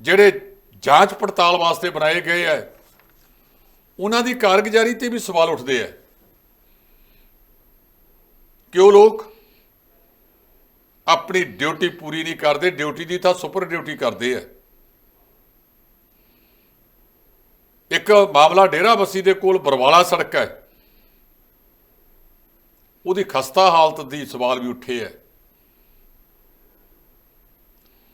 ਜਿਹੜੇ ਜਾਂਚ ਪੜਤਾਲ ਵਾਸਤੇ ਬਣਾਏ ਗਏ ਹੈ ਉਹਨਾਂ ਦੀ ਕਾਰਗੁਜ਼ਾਰੀ ਤੇ ਵੀ ਸਵਾਲ ਉੱਠਦੇ ਹੈ ਕਿ ਉਹ ਲੋਕ? ਆਪਣੀ ਡਿਊਟੀ ਪੂਰੀ ਨਹੀਂ ਕਰਦੇ, ਡਿਊਟੀ ਦੀ ਤਾਂ ਸੁਪਰ ਡਿਊਟੀ ਕਰਦੇ ਆ। ਇੱਕ ਮਾਮਲਾ ਡੇਰਾ ਬੱਸੀ ਦੇ ਕੋਲ ਬਰਵਾਲਾ ਸੜਕ ਹੈ। ਉਹਦੀ ਖਸਤਾ ਹਾਲਤ ਦੀ ਸਵਾਲ ਵੀ ਉੱਠੇ ਹੈ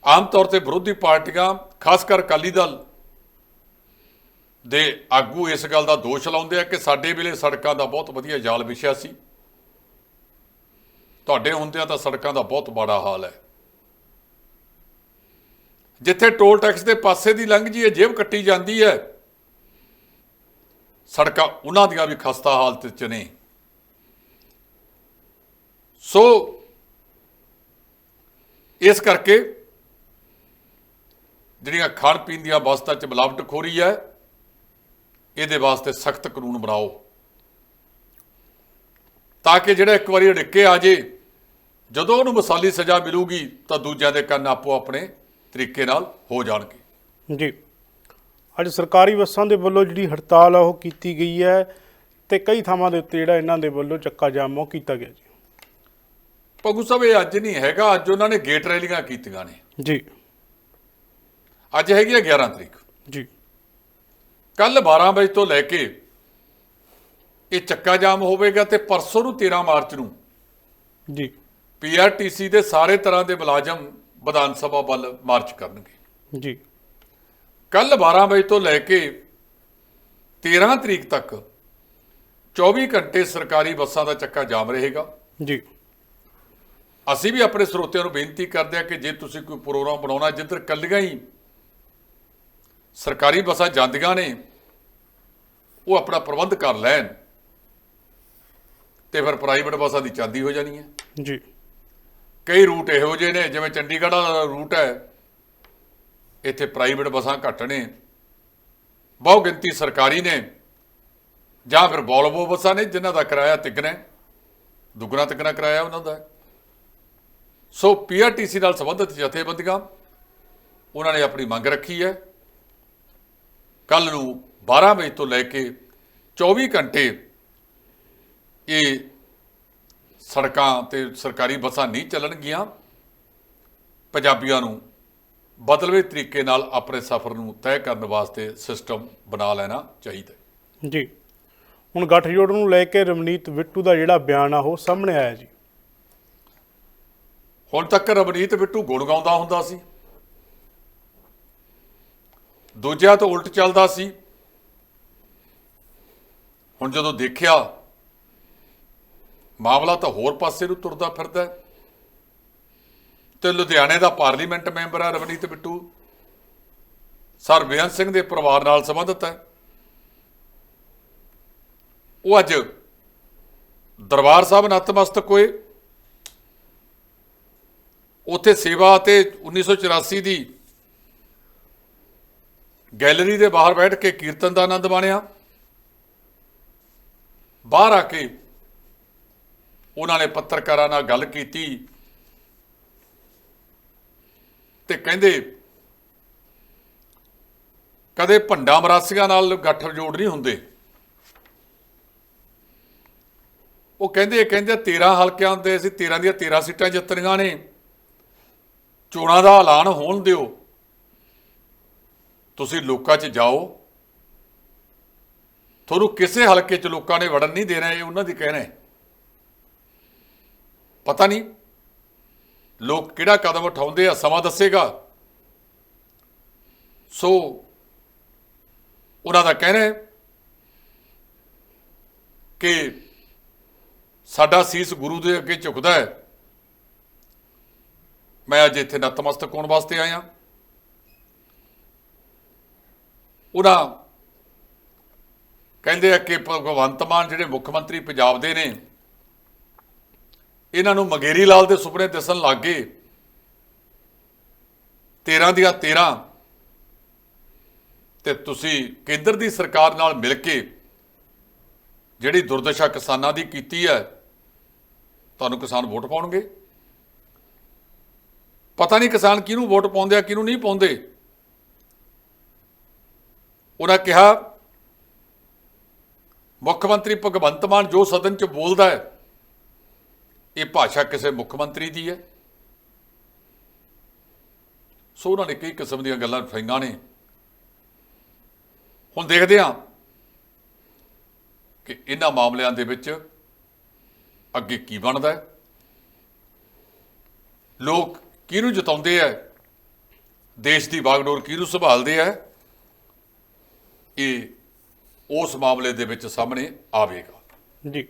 ਆਮ ਤੌਰ ਤੇ ਵਿਰੋਧੀ ਪਾਰਟੀਆਂ, ਖਾਸ ਕਰ ਅਕਾਲੀ ਦਲ ਦੇ ਆਗੂ ਇਸ ਗੱਲ ਦਾ ਦੋਸ਼ ਲਾਉਂਦੇ ਆ ਕਿ ਸਾਡੇ ਵੇਲੇ ਸੜਕਾਂ ਦਾ ਬਹੁਤ ਵਧੀਆ ਜਾਲ ਵਿਛਿਆ ਸੀ। ਤੁਹਾਡੇ ਹੁੰਦਿਆਂ ਤਾਂ ਸੜਕਾਂ ਦਾ ਬਹੁਤ ਮਾੜਾ ਹਾਲ ਹੈ। ਜਿੱਥੇ ਟੋਲ ਟੈਕਸ ਦੇ ਪਾਸੇ ਦੀ ਲੰਘ ਜੀ ਜੇਬ ਕੱਟੀ ਜਾਂਦੀ ਹੈ। ਸੜਕਾਂ ਉਹਨਾਂ ਦੀਆਂ ਵੀ ਖਸਤਾ ਹਾਲਤ 'ਚ ਨੇ। ਸੋ ਇਸ ਕਰਕੇ ਜਿਹੜੀਆਂ ਖਾਣ ਪੀਣ ਦੀਆਂ ਵਸਤਾਂ 'ਚ ਮਿਲਾਵਟ ਖੋਰੀ ਹੈ। ਇਹਦੇ ਵਾਸਤੇ ਸਖਤ ਕਾਨੂੰਨ ਬਣਾਓ। ਤਾਂ ਕਿ ਜਿਹੜਾ ਇੱਕ ਵਾਰੀ ਅੜਿੱਕੇ ਆ ਜੇ ਜਦੋਂ ਉਹਨੂੰ ਮਸਾਲੀ ਸਜ਼ਾ ਮਿਲੂਗੀ ਤਾਂ ਦੂਜਿਆਂ ਦੇ ਕੰਨ ਆਪੋ ਆਪਣੇ ਤਰੀਕੇ ਨਾਲ ਹੋ ਜਾਣਗੇ। ਜੀ। ਅੱਜ ਸਰਕਾਰੀ ਬੱਸਾਂ ਦੇ ਵੱਲੋਂ ਜਿਹੜੀ ਹੜਤਾਲ ਆ ਉਹ ਕੀਤੀ ਗਈ ਹੈ ਤੇ ਕਈ ਥਾਵਾਂ ਦੇ ਉੱਤੇ ਜਿਹੜਾ ਇਹਨਾਂ ਦੇ ਵੱਲੋਂ ਚੱਕਾ ਜਾਮ ਉਹ ਕੀਤਾ ਗਿਆ ਜੀ। ਪਗੂ ਸਾਹਿਬ ਇਹ ਅੱਜ ਨਹੀਂ ਹੈਗਾ ਅੱਜ ਉਹਨਾਂ ਨੇ ਗੇਟ ਰੈਲੀਆਂ ਕੀਤੀਆਂ ਨੇ। ਜੀ। ਅੱਜ ਹੈਗੀ ਹੈ 11 ਤਰੀਕ। ਜੀ। ਕੱਲ 12 ਵਜੇ ਤੋਂ ਲੈ ਕੇ ਇਹ ਚੱਕਾ ਜਾਮ ਹੋਵੇਗਾ ਤੇ ਪਰਸੋਂ ਨੂੰ 13 ਮਾਰਚ ਨੂੰ ਜੀ। ਪੀਆਰਟੀਸੀ ਦੇ ਸਾਰੇ ਤਰ੍ਹਾਂ ਦੇ ਮੁਲਾਜ਼ਮ ਵਿਧਾਨ ਸਭਾ ਵੱਲ ਮਾਰਚ ਕਰਨਗੇ। ਜੀ। ਕੱਲ 12 ਵਜੇ ਤੋਂ ਲੈ ਕੇ 13 ਤਰੀਕ ਤੱਕ 24 ਘੰਟੇ ਸਰਕਾਰੀ ਬੱਸਾਂ ਦਾ ਚੱਕਾ ਜਾਮ ਰਹੇਗਾ। ਜੀ। ਅਸੀਂ ਵੀ ਆਪਣੇ ਸਰੋਤਿਆਂ ਨੂੰ ਬੇਨਤੀ ਕਰਦੇ ਹਾਂ ਕਿ ਜੇ ਤੁਸੀਂ ਕੋਈ ਪ੍ਰੋਗਰਾਮ ਬਣਾਉਣਾ ਜਿੱਧਰ ਕੱਲੀਆਂ ਹੀ ਸਰਕਾਰੀ ਬੱਸਾਂ ਜਾਂਦੀਆਂ ਨੇ ਉਹ ਆਪਣਾ ਪ੍ਰਬੰਧ ਕਰ ਲੈਣ। ਤੇ ਫਿਰ ਪ੍ਰਾਈਵੇਟ ਬੱਸਾਂ ਦੀ ਚਾਂਦੀ ਹੋ ਜਾਣੀ ਹੈ। ਜੀ। ਕਈ ਰੂਟ ਇਹੋ ਜਿਹੇ ਨੇ ਜਿਵੇਂ ਚੰਡੀਗੜ੍ਹ ਦਾ ਰੂਟ ਹੈ ਇੱਥੇ ਪ੍ਰਾਈਵੇਟ ਬੱਸਾਂ ਘੱਟ ਨੇ। ਬਹੁ ਗਿਣਤੀ ਸਰਕਾਰੀ ਨੇ। ਜਾਂ ਫਿਰ ਵੋਲਵੋ ਬੱਸਾਂ ਨੇ ਜਿਨ੍ਹਾਂ ਦਾ ਕਿਰਾਇਆ ਤਿੱਗਣਾ। ਦੁੱਗਣਾ ਤਿੱਗਣਾ ਕਿਰਾਇਆ ਉਹਨਾਂ ਦਾ। ਸੋ ਪੀਆਰਟੀਸੀ ਨਾਲ ਸੰਬੰਧਿਤ ਜਥੇਬੰਦੀਆਂ ਉਹਨਾਂ ਨੇ ਆਪਣੀ ਮੰਗ ਰੱਖੀ ਹੈ। ਕੱਲ ਨੂੰ 12 ਵਜੇ ਤੋਂ ਲੈ ਕੇ 24 ਘੰਟੇ ਇਹ ਸੜਕਾਂ ਤੇ ਸਰਕਾਰੀ ਬੱਸਾਂ ਨਹੀਂ ਚੱਲਣਗੀਆਂ। ਪੰਜਾਬੀਆਂ ਨੂੰ ਬਦਲਵੇਂ ਤਰੀਕੇ ਨਾਲ ਆਪਣੇ ਸਫ਼ਰ ਨੂੰ ਤੈਅ ਕਰਨ ਵਾਸਤੇ ਸਿਸਟਮ ਬਣਾ ਲੈਣਾ ਚਾਹੀਦਾ ਜੀ। ਹੁਣ ਗੱਠਜੋੜ ਨੂੰ ਲੈ ਕੇ ਰਮਨੀਤ ਬਿੱਟੂ ਦਾ ਜਿਹੜਾ ਬਿਆਨ ਆ ਉਹ ਸਾਹਮਣੇ ਆਇਆ ਜੀ। ਹੁਣ ਤੱਕ ਰਵਨੀਤ ਬਿੱਟੂ ਗੁਣ ਗਾਉਂਦਾ ਹੁੰਦਾ ਸੀ। ਦੂਜਿਆਂ ਤੋਂ ਉਲਟ ਚੱਲਦਾ ਸੀ। ਹੁਣ ਜਦੋਂ ਦੇਖਿਆ, ਮਾਮਲਾ ਤਾਂ ਹੋਰ ਪਾਸੇ ਨੂੰ ਤੁਰਦਾ ਫਿਰਦਾ ਹੈ। ਤੇ ਲੁਧਿਆਣੇ ਦਾ ਪਾਰਲੀਮੈਂਟ ਮੈਂਬਰ ਹੈ ਰਵਨੀਤ ਬਿੱਟੂ। ਸਰ ਬੇਅੰਤ ਸਿੰਘ ਦੇ ਪਰਿਵਾਰ ਨਾਲ ਸੰਬੰਧਿਤ ਹੈ। ਉਹ ਅੱਜ ਦਰਬਾਰ ਸਾਹਿਬ ਨਤਮਸਤਕ ਹੋਏ। ਉੱਥੇ ਸੇਵਾ ਅਤੇ 1984 ਦੀ ਗੈਲਰੀ ਦੇ ਬਾਹਰ ਬੈਠ ਕੇ ਕੀਰਤਨ ਦਾ ਆਨੰਦ ਮਾਣਿਆ। ਬਾਹਰ ਆ ਕੇ ਉਹਨਾਂ ਨੇ ਪੱਤਰਕਾਰਾਂ ਨਾਲ ਗੱਲ ਕੀਤੀ ਤੇ ਕਹਿੰਦੇ, ਕਦੇ ਭੰਡਾ ਮਰਾਸੀਆਂ ਨਾਲ ਗੱਠ ਜੋੜ ਨਹੀਂ ਹੁੰਦੇ। ਉਹ ਕਹਿੰਦੇ ਕਹਿੰਦੇ 13 ਹਲਕਿਆਂ ਦੇ ਅਸੀਂ 13 ਦੀਆਂ 13 ਸੀਟਾਂ ਜਿੱਤਣੀਆਂ ਨੇ। ਚੋਣਾਂ ਦਾ ਐਲਾਨ ਹੋਣ ਦਿਓ। ਤੁਸੀਂ ਲੋਕਾਂ 'ਚ ਜਾਓ। ਤੁਹਾਨੂੰ ਕਿਸੇ ਹਲਕੇ 'ਚ ਲੋਕਾਂ ਨੇ ਵੜਨ ਨਹੀਂ ਦੇਣਾ, ਇਹ ਉਹਨਾਂ ਦੀ ਕਹਿਣਾ ਹੈ। ਪਤਾ ਨਹੀਂ ਲੋਕ ਕਿਹੜਾ ਕਦਮ ਉਠਾਉਂਦੇ ਆ, ਸਮਾਂ ਦੱਸੇਗਾ। ਸੋ ਉਹਨਾਂ ਦਾ ਕਹਿਣਾ ਹੈ ਕਿ ਸਾਡਾ ਸੀਸ ਗੁਰੂ ਦੇ ਅੱਗੇ ਝੁਕਦਾ ਹੈ। ਮੈਂ ਅੱਜ ਇੱਥੇ ਨਤਮਸਤਕ ਹੋਣ ਵਾਸਤੇ ਆਇਆ। ਉਹਨਾਂ ਕਹਿੰਦੇ ਆ ਕਿ ਭਗਵੰਤ ਮਾਨ ਜਿਹੜੇ ਮੁੱਖ ਮੰਤਰੀ ਪੰਜਾਬ ਦੇ ਨੇ, ਇਹਨਾਂ ਨੂੰ ਮਗੇਰੀ ਲਾਲ ਦੇ ਸੁਪਨੇ ਦਿਸਣ ਲੱਗ ਗਏ। 13 ਦੀਆਂ 13 ਤੇ ਤੁਸੀਂ ਕੇਂਦਰ ਦੀ ਸਰਕਾਰ ਨਾਲ ਮਿਲ ਕੇ ਜਿਹੜੀ ਦੁਰਦਸ਼ਾ ਕਿਸਾਨਾਂ ਦੀ ਕੀਤੀ ਹੈ, ਤੁਹਾਨੂੰ ਕਿਸਾਨ ਵੋਟ ਪਾਉਣਗੇ? ਪਤਾ ਨਹੀਂ ਕਿਸਾਨ ਕਿਹਨੂੰ ਵੋਟ ਪਾਉਂਦੇ ਆ, ਕਿਹਨੂੰ ਨਹੀਂ ਪਾਉਂਦੇ। ਉਹਨਾਂ ਕਿਹਾ ਮੁੱਖ ਮੰਤਰੀ ਭਗਵੰਤ ਮਾਨ ਜੋ ਸਦਨ 'ਚ ਬੋਲਦਾ ਹੈ, ਇਹ ਭਾਸ਼ਾ ਕਿਸੇ ਮੁੱਖ ਮੰਤਰੀ ਦੀ ਹੈ। ਸੋ ਉਹਨਾਂ ਨੇ ਕਈ ਕਿਸਮ ਦੀਆਂ ਗੱਲਾਂ ਫੈਂਗਾਂ ਨੇ। ਹੁਣ ਦੇਖਦੇ ਹਾਂ ਕਿ ਇਹਨਾਂ ਮਾਮਲਿਆਂ ਦੇ ਵਿੱਚ ਅੱਗੇ ਕੀ ਬਣਦਾ ਹੈ। ਲੋਕ ਕਿਹਨੂੰ ਜਿਤਾਉਂਦੇ ਆ ਦੇਸ਼ ਦੀ ਬਾਗਡੋਰ ਕਿਹਨੂੰ ਸੰਭਾਲਦੇ ਆ ਇਹ ਉਸ ਮਾਮਲੇ ਦੇ ਵਿੱਚ ਸਾਹਮਣੇ ਆਵੇਗਾ। ਜੀ।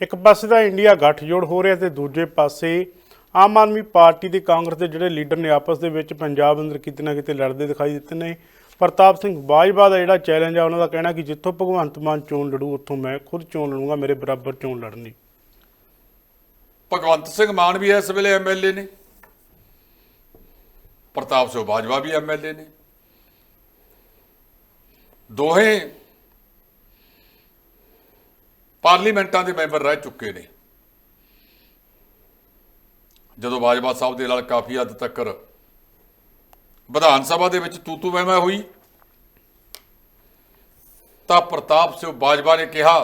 ਇੱਕ ਪਾਸੇ ਤਾਂ ਇੰਡੀਆ ਗੱਠਜੋੜ ਹੋ ਰਿਹਾ ਤੇ ਦੂਜੇ ਪਾਸੇ ਆਮ ਆਦਮੀ ਪਾਰਟੀ ਤੇ ਕਾਂਗਰਸ ਦੇ ਜਿਹੜੇ ਲੀਡਰ ਨੇ ਆਪਸ ਦੇ ਵਿੱਚ ਪੰਜਾਬ ਅੰਦਰ ਕਿਤੇ ਨਾ ਕਿਤੇ ਲੜਦੇ ਦਿਖਾਈ ਦਿੱਤੇ ਨੇ। ਪ੍ਰਤਾਪ ਸਿੰਘ ਬਾਜਵਾ ਦਾ ਜਿਹੜਾ ਚੈਲੰਜ ਆ ਉਹਨਾਂ ਦਾ ਕਹਿਣਾ ਕਿ ਜਿੱਥੋਂ ਭਗਵੰਤ ਮਾਨ ਚੋਣ ਲੜੂ ਉੱਥੋਂ ਮੈਂ ਖੁਦ ਚੋਣ ਲੜੂੰਗਾ ਮੇਰੇ ਬਰਾਬਰ ਚੋਣ ਲੜਨੀ ਭਗਵੰਤ ਸਿੰਘ ਮਾਨ ਵੀ ਇਸ ਵੇਲੇ ਐਮਐਲਏ ਨੇ। ਪ੍ਰਤਾਪ ਸਿੰਘ ਬਾਜਵਾ ਵੀ ਐਮਐਲਏ ਨੇ। ਦੋਹੇ ਪਾਰਲੀਮੈਂਟਾਂ ਦੇ ਮੈਂਬਰ ਰਹਿ ਚੁੱਕੇ ਨੇ। ਜਦੋਂ ਬਾਜਵਾ ਸਾਹਿਬ ਦੇ ਨਾਲ ਕਾਫੀ ਹੱਦ ਤੱਕ ਵਿਧਾਨ ਸਭਾ ਦੇ ਵਿੱਚ ਤੂਤੂ ਮਹਿਮਾ ਹੋਈ, ਤਾਂ ਪ੍ਰਤਾਪ ਸਿੰਘ ਬਾਜਵਾ ਨੇ ਕਿਹਾ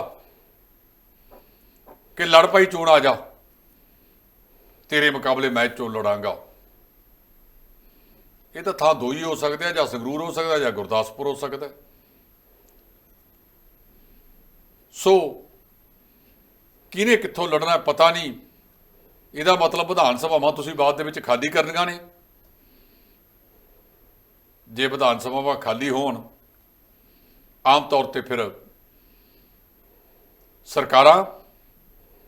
ਕਿ ਲੜ ਪਈ ਚੋਣ ਆ ਜਾ। ਤੇਰੇ ਮੁਕਾਬਲੇ ਮੈਂ ਚੋਣ ਲੜਾਂਗਾ। ਇਹ ਤਾਂ ਥਾਂ ਦੋ ਹੀ ਹੋ ਸਕਦੇ ਆ, ਜਾਂ ਸੰਗਰੂਰ ਹੋ ਸਕਦਾ, ਜਾਂ ਗੁਰਦਾਸਪੁਰ ਹੋ ਸਕਦਾ। ਸੋ ਕਿਹਨੇ ਕਿੱਥੋਂ ਲੜਨਾ ਪਤਾ ਨਹੀਂ। ਇਹਦਾ ਮਤਲਬ ਵਿਧਾਨ ਸਭਾਵਾਂ ਤੁਸੀਂ ਬਾਅਦ ਦੇ ਵਿੱਚ ਖਾਲੀ ਕਰਨੀਆਂ ਨੇ। ਜੇ ਵਿਧਾਨ ਸਭਾਵਾਂ ਖਾਲੀ ਹੋਣ, ਆਮ ਤੌਰ ਤੇ ਫਿਰ ਸਰਕਾਰਾਂ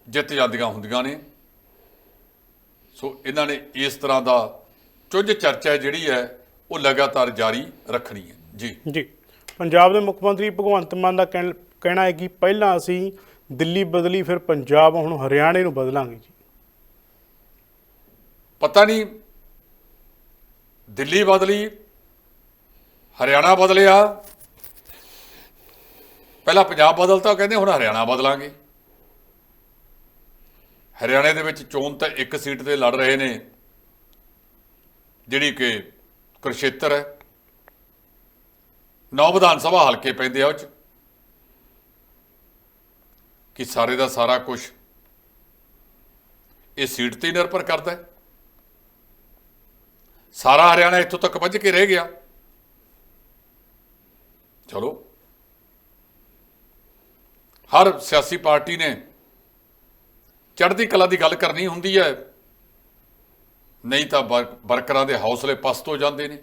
ਜਿੱਤ ਜਾਂਦੀਆਂ ਹੁੰਦੀਆਂ ਨੇ। ਸੋ ਇਹਨਾਂ ਨੇ ਇਸ ਤਰ੍ਹਾਂ ਦਾ ਚੁੱਝ ਚਰਚਾ ਜਿਹੜੀ ਹੈ, ਉਹ ਲਗਾਤਾਰ ਜਾਰੀ ਰੱਖਣੀ ਹੈ। ਜੀ। ਜੀ। ਪੰਜਾਬ ਦੇ ਮੁੱਖ ਮੰਤਰੀ ਭਗਵੰਤ ਮਾਨ ਦਾ ਕਹਿਣ- ਕਹਿਣਾ ਹੈ ਕਿ ਪਹਿਲਾਂ ਅਸੀਂ ਦਿੱਲੀ ਬਦਲੀ, ਫਿਰ ਪੰਜਾਬ, ਹੁਣ ਹਰਿਆਣੇ ਨੂੰ ਬਦਲਾਂਗੇ ਜੀ। ਪਤਾ ਨਹੀਂ, ਦਿੱਲੀ ਬਦਲੀ, ਹਰਿਆਣਾ ਬਦਲਿਆ। ਪਹਿਲਾਂ ਪੰਜਾਬ ਬਦਲਤਾ ਕਹਿੰਦੇ ਹੁਣ ਹਰਿਆਣਾ ਬਦਲਾਂਗੇ। ਹਰਿਆਣੇ ਦੇ ਵਿੱਚ ਚੋਣ ਤਾਂ ਇੱਕ ਸੀਟ ਤੇ ਲੜ ਰਹੇ ਨੇ, ਜਿਹੜੀ ਕਿ ਕੁਰਸ਼ੇਤਰ ਹੈ। ਨੌ ਵਿਧਾਨ ਸਭਾ ਹਲਕੇ ਪੈਂਦੇ ਆ ਉਹ ਚ। ਕਿ ਸਾਰੇ ਦਾ ਸਾਰਾ ਕੁਝ ਇਹ ਸੀਟ ਤੇ ਨਿਰਭਰ ਕਰਦਾ ਹੈ। ਸਾਰਾ ਹਰਿਆਣਾ ਇੱਥੋਂ ਤੱਕ ਵੱਜ ਕੇ ਰਹਿ ਗਿਆ। ਚਲੋ। ਹਰ ਸਿਆਸੀ ਪਾਰਟੀ ਨੇ ਚੜ੍ਹਦੀ ਕਲਾ ਦੀ ਗੱਲ ਕਰਨੀ ਹੁੰਦੀ ਹੈ। ਨਹੀਂ ਤਾਂ ਵਰ- ਵਰਕਰਾਂ ਦੇ ਹੌਸਲੇ ਪਸਤ ਹੋ ਜਾਂਦੇ ਨੇ।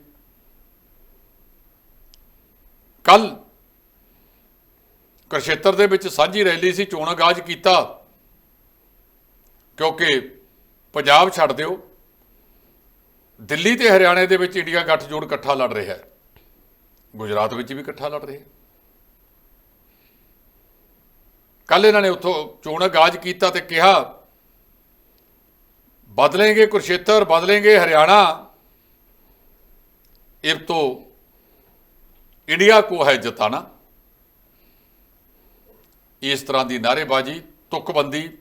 ਕੱਲ ਕੁਰਸ਼ੇਤਰ ਦੇ ਵਿੱਚ ਸਾਂਝੀ ਰੈਲੀ ਸੀ, ਚੋਣ ਆਗਾਜ਼ ਕੀਤਾ। ਕਿਉਂਕਿ ਪੰਜਾਬ ਛੱਡ ਦਿਓ, ਦਿੱਲੀ ਤੇ ਹਰਿਆਣੇ ਦੇ ਵਿੱਚ ਇੰਡੀਆ ਗੱਠਜੋੜ ਇਕੱਠਾ ਲੜ ਰਿਹਾ ਹੈ। ਗੁਜਰਾਤ ਵਿੱਚ ਵੀ ਇਕੱਠਾ ਲੜ ਰਿਹਾ ਹੈ। ਕੱਲ ਇਹਨਾਂ ਨੇ ਉੱਥੋਂ ਚੋਣ ਆਗਾਜ਼ ਕੀਤਾ ਤੇ ਕਿਹਾ ਬਦਲेंगे ਕੁਰਸ਼ੇਤਰ ਬਦਲेंगे ਹਰਿਆਣਾ। ਇਹ ਤੋਂ ਇੰਡੀਆ ਕੋ ਹੈ ਜਤਾਨਾ ਇਸ ਤਰ੍ਹਾਂ ਦੀ ਨਾਅਰੇਬਾਜ਼ੀ, ਤੁਕਬੰਦੀ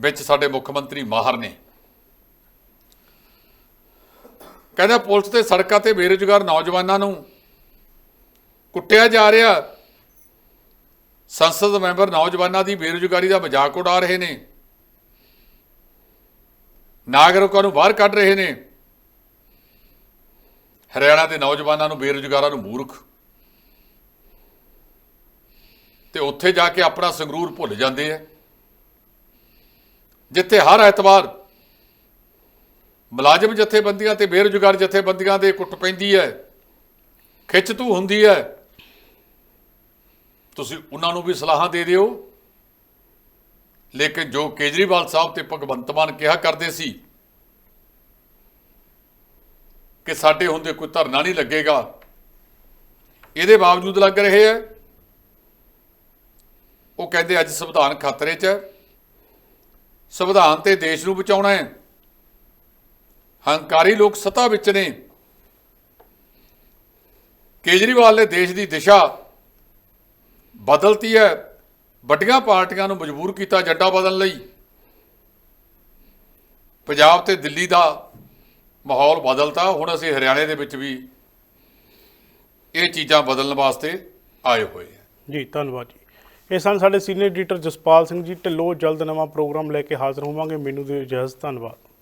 ਵਿੱਚ ਸਾਡੇ ਮੁੱਖ ਮੰਤਰੀ ਮਾਹਰ ਨੇ। ਕਹਿੰਦਾ ਪੁਲਿਸ ਤੇ ਸੜਕਾਂ ਤੇ ਬੇਰੁਜ਼ਗਾਰ ਨੌਜਵਾਨਾਂ ਨੂੰ ਕੁੱਟਿਆ ਜਾ ਰਿਹਾ। ਸੰਸਦ ਮੈਂਬਰ ਨੌਜਵਾਨਾਂ ਦੀ ਬੇਰੁਜ਼ਗਾਰੀ ਦਾ ਮਜ਼ਾਕ ਉਡਾ ਰਹੇ ਨੇ। ਨਾਗਰਿਕਾਂ ਨੂੰ ਬਾਹਰ ਕੱਢ ਰਹੇ ਨੇ। ਹਰਿਆਣਾ ਦੇ ਨੌਜਵਾਨਾਂ ਨੂੰ ਬੇਰੁਜ਼ਗਾਰਾਂ ਨੂੰ ਮੂਰਖ ਤੇ ਉੱਥੇ ਜਾ ਕੇ ਆਪਣਾ ਸੰਗਰੂਰ ਭੁੱਲ ਜਾਂਦੇ ਆ। ਜਿੱਥੇ ਹਰ ਐਤਵਾਰ ਮੁਲਾਜ਼ਮ ਜਥੇਬੰਦੀਆਂ ਤੇ ਬੇਰੁਜ਼ਗਾਰ ਜਥੇਬੰਦੀਆਂ ਦੇ ਕੁੱਟ ਪੈਂਦੀ ਹੈ, ਖਿੱਚ ਤੂ ਹੁੰਦੀ ਹੈ। ਤੁਸੀਂ ਉਹਨਾਂ ਨੂੰ ਵੀ ਸਲਾਹਾਂ ਦੇ ਦਿਓ। ਲੇਕਿਨ ਜੋ ਕੇਜਰੀਵਾਲ ਸਾਹਿਬ ਤੇ ਭਗਵੰਤ ਮਾਨ ਕਿਹਾ ਕਰਦੇ ਸੀ ਕਿ ਸਾਡੇ ਹੁੰਦੇ ਕੋਈ ਧਰਨਾ ਨਹੀਂ ਲੱਗੇਗਾ, ਇਹਦੇ ਬਾਵਜੂਦ ਲੱਗ ਰਹੇ ਹੈ। ਉਹ ਕਹਿੰਦੇ ਅੱਜ ਸੰਵਿਧਾਨ ਖਤਰੇ 'ਚ ਹੈ ਸੰਵਿਧਾਨ ਤੇ ਦੇਸ਼ ਨੂੰ ਬਚਾਉਣਾ ਹੈ। ਹੰਕਾਰੀ ਲੋਕ ਸੱਤਾ ਵਿੱਚ ਨੇ। ਕੇਜਰੀਵਾਲ ਨੇ ਦੇਸ਼ ਦੀ ਦਿਸ਼ਾ ਬਦਲਤੀ ਹੈ। ਵੱਡੀਆਂ ਪਾਰਟੀਆਂ ਨੂੰ ਮਜਬੂਰ ਕੀਤਾ ਏਜੰਡਾ ਬਦਲਣ ਲਈ। ਪੰਜਾਬ ਤੇ ਦਿੱਲੀ ਦਾ ਮਾਹੌਲ ਬਦਲਤਾ। ਹੁਣ ਅਸੀਂ ਹਰਿਆਣੇ ਦੇ ਵਿੱਚ ਵੀ ਇਹ ਚੀਜ਼ਾਂ ਬਦਲਣ ਵਾਸਤੇ ਆਏ ਹੋਏ ਹਾਂ। ਜੀ, ਧੰਨਵਾਦ ਜੀ। ਇਹ ਸਨ ਸਾਡੇ ਸੀਨੀਅਰ ਐਡੀਟਰ ਜਸਪਾਲ ਸਿੰਘ ਜੀ, ਢਿੱਲੋਂ ਜਲਦ ਨਵਾਂ ਪ੍ਰੋਗਰਾਮ ਲੈ ਕੇ ਹਾਜ਼ਰ ਹੋਵਾਂਗੇ। ਮੈਨੂੰ ਦੇ ਇਜਾਜ਼ਤ, ਧੰਨਵਾਦ।